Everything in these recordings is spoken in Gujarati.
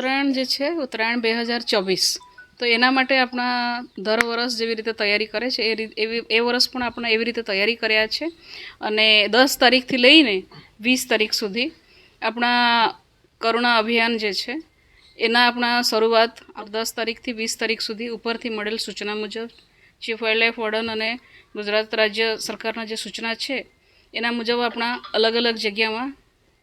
ઉત્તરાયણ જે છે, ઉત્તરાયણ બે હજાર ચોવીસ, તો એના માટે આપણા દર વર્ષ જેવી રીતે તૈયારી કરે છે, એ એવી એ વર્ષ પણ આપણે એવી રીતે તૈયારી કર્યા છે. અને દસ તારીખથી લઈને વીસ તારીખ સુધી આપણા કરુણા અભિયાન જે છે, એના આપણા શરૂઆત દસ તારીખથી વીસ તારીખ સુધી ઉપરથી મળેલ સૂચના મુજબ ચીફ વાઇલ્ડ લાઈફ વોર્ડન અને ગુજરાત રાજ્ય સરકારના જે સૂચના છે, એના મુજબ આપણા અલગ અલગ જગ્યામાં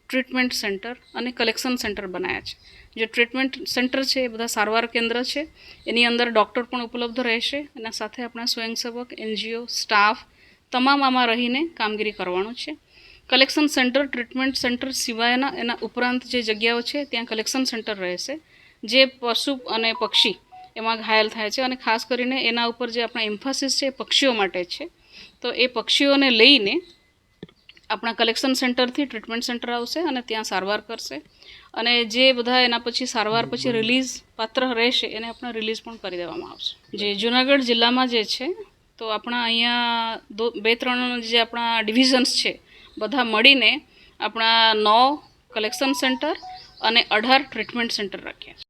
ટ્રીટમેન્ટ સેન્ટર અને કલેક્શન સેન્ટર બનાવ્યા છે. જે ટ્રીટમેન્ટ સેન્ટર છે એ બધા સારવાર કેન્દ્ર છે. એની અંદર ડૉક્ટર પણ ઉપલબ્ધ રહેશે. એના સાથે આપણા સ્વયંસેવક, એનજીઓ, સ્ટાફ તમામ આમાં રહીને કામગીરી કરવાનું છે. કલેક્શન સેન્ટર, ટ્રીટમેન્ટ સેન્ટર સિવાયના એના ઉપરાંત જે જગ્યાઓ છે, ત્યાં કલેક્શન સેન્ટર રહેશે. જે પશુ અને પક્ષી એમાં ઘાયલ થાય છે અને ખાસ કરીને એના ઉપર જે આપણા એમ્ફાસિસ છે એ પક્ષીઓ માટે છે. તો એ પક્ષીઓને લઈને આપણા કલેક્શન સેન્ટરથી ટ્રીટમેન્ટ સેન્ટર આવશે અને ત્યાં સારવાર કરશે. અને જે બધા એના પછી સારવાર પછી રિલીઝ પાત્ર રહેશે, એને આપણે રિલીઝ પણ કરી દેવામાં આવશે. જે જુનાગઢ જિલ્લામાં જે છે, તો આપણા અહીંયા દો, બે ત્રણ જે આપણા ડિવિઝન્સ છે, બધા મળીને આપણા નવ કલેક્શન સેન્ટર અને અઢાર ટ્રીટમેન્ટ સેન્ટર રાખ્યા છે.